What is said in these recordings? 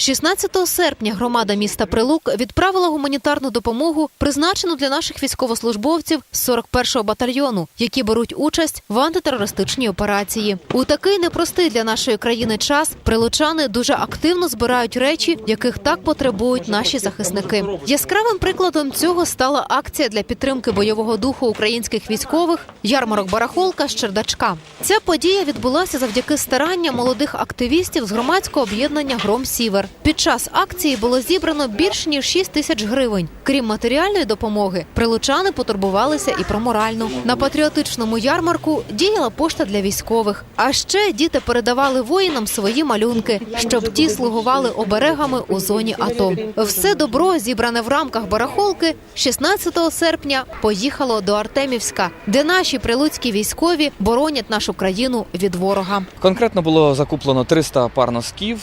16 серпня громада міста Прилук відправила гуманітарну допомогу, призначену для наших військовослужбовців з 41-го батальйону, які беруть участь в антитерористичній операції. У такий непростий для нашої країни час прилучани дуже активно збирають речі, яких так потребують наші захисники. Яскравим прикладом цього стала акція для підтримки бойового духу українських військових ярмарок барахолка з чердачка. Ця подія відбулася завдяки старанням молодих активістів з громадського об'єднання Гром Сівер. Під час акції було зібрано більш ніж 6 тисяч гривень. Крім матеріальної допомоги, прилучани потурбувалися і про моральну. На патріотичному ярмарку діяла пошта для військових. А ще діти передавали воїнам свої малюнки, щоб ті слугували оберегами у зоні АТО. Все добро, зібране в рамках барахолки, 16 серпня поїхало до Артемівська, де наші прилуцькі військові боронять нашу країну від ворога. Конкретно було закуплено 300 пар носків,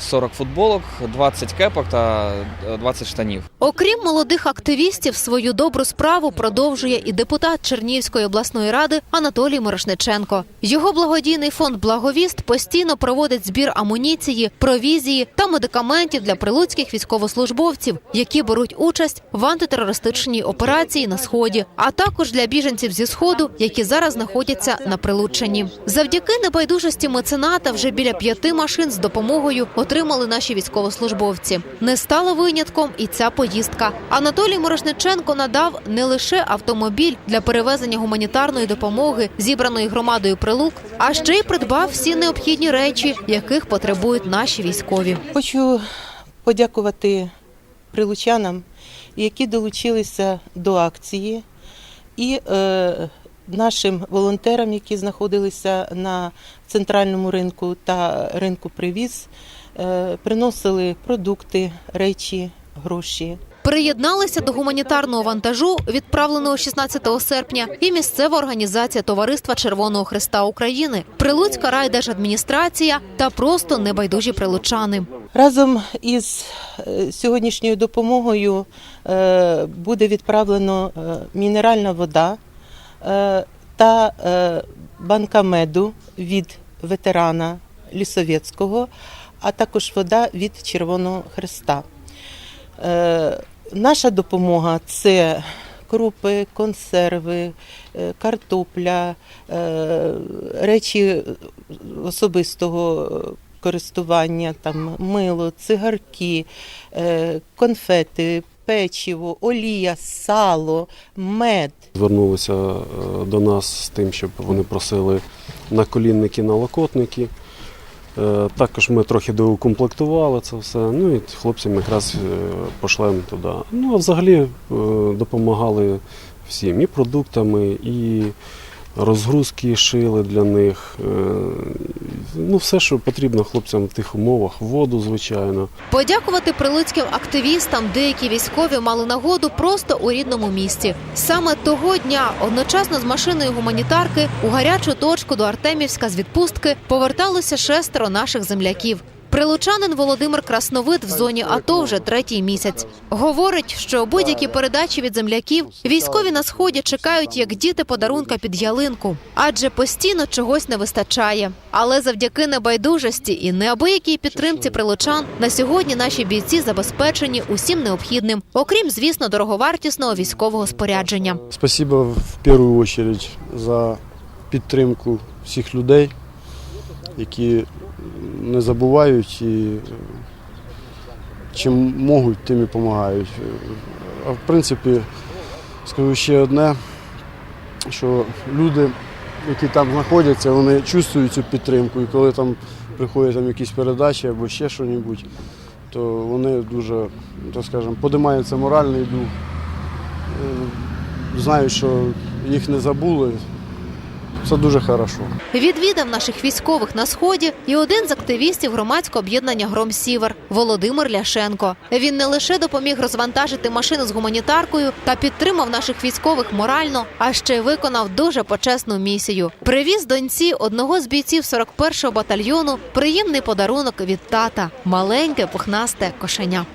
40 футболок, 20 кепок та е, 20 штанів. Окрім молодих активістів, свою добру справу продовжує і депутат Чернігівської обласної ради Анатолій Мирошниченко. Його благодійний фонд Благовіст постійно проводить збір амуніції, провізії та медикаментів для прилуцьких військовослужбовців, які беруть участь в антитерористичній операції на сході, а також для біженців зі сходу, які зараз знаходяться на Прилуччині. Завдяки небайдужості мецената вже біля п'яти машин з допомогою отримали наші військовослужбовці. Не стала винятком і ця поїздка. Анатолій Морошниченко надав не лише автомобіль для перевезення гуманітарної допомоги, зібраної громадою прилук, а ще й придбав всі необхідні речі, яких потребують наші військові. Хочу подякувати прилучанам, які долучилися до акції, і е, нашим волонтерам, які знаходилися на центральному ринку та ринку привіз, приносили продукти, речі, гроші. Приєдналися до гуманітарного вантажу, відправленого 16 серпня, і місцева організація Товариства Червоного Христа України, Прилуцька райдержадміністрація та просто небайдужі прилучани. Разом із е, сьогоднішньою допомогою е, буде відправлено е, мінеральна вода е, та е, банка меду від ветерана Лісовецького, а також вода від Червоного Христа. Е, Наша допомога це крупи, консерви, е, картопля, е, речі особистого користування, там мило, цигарки, конфети, печиво, олія, сало, мед. Звернулися до нас з тим, щоб вони просили наколінники, налокотники. Е, Також ми трохи доукомплектували це все. Ну і хлопцям якраз е, пошлемо туди. Ну а взагалі е, допомагали всім і продуктами, і розгрузки шили для них. Е, Ну, все, що потрібно хлопцям в тих умовах, воду, звичайно. Подякувати прилуцьким активістам деякі військові мали нагоду просто у рідному місті. Саме того дня одночасно з машиною гуманітарки у гарячу точку до Артемівська з відпустки поверталося шестеро наших земляків. Прилучанин Володимир Красновид в зоні АТО вже третій місяць. Говорить, що будь-які передачі від земляків військові на сході чекають як діти подарунка під ялинку, адже постійно чогось не вистачає. Але завдяки небайдужості і неабиякій підтримці прилучан на сьогодні наші бійці забезпечені усім необхідним, окрім звісно дороговартісного військового спорядження. Спасибо в першу очередь за підтримку всіх людей, які не забувають і е, чим можуть, тим і допомагають. А в принципі, скажу ще одне, що люди, які там знаходяться, вони чувствують цю підтримку. І коли там приходять там якісь передачі або ще щось, то вони дуже, так скажемо, подимається моральний дух. Е, Знають, що їх не забули. Це дуже хорошо. Відвідав наших військових на сході і один з активістів громадського об'єднання Гром Сівер Володимир Ляшенко. Він не лише допоміг розвантажити машину з гуманітаркою та підтримав наших військових морально, а ще виконав дуже почесну місію. Привіз доньці одного з бійців 41-го батальйону приємний подарунок від тата маленьке пухнасте кошеня.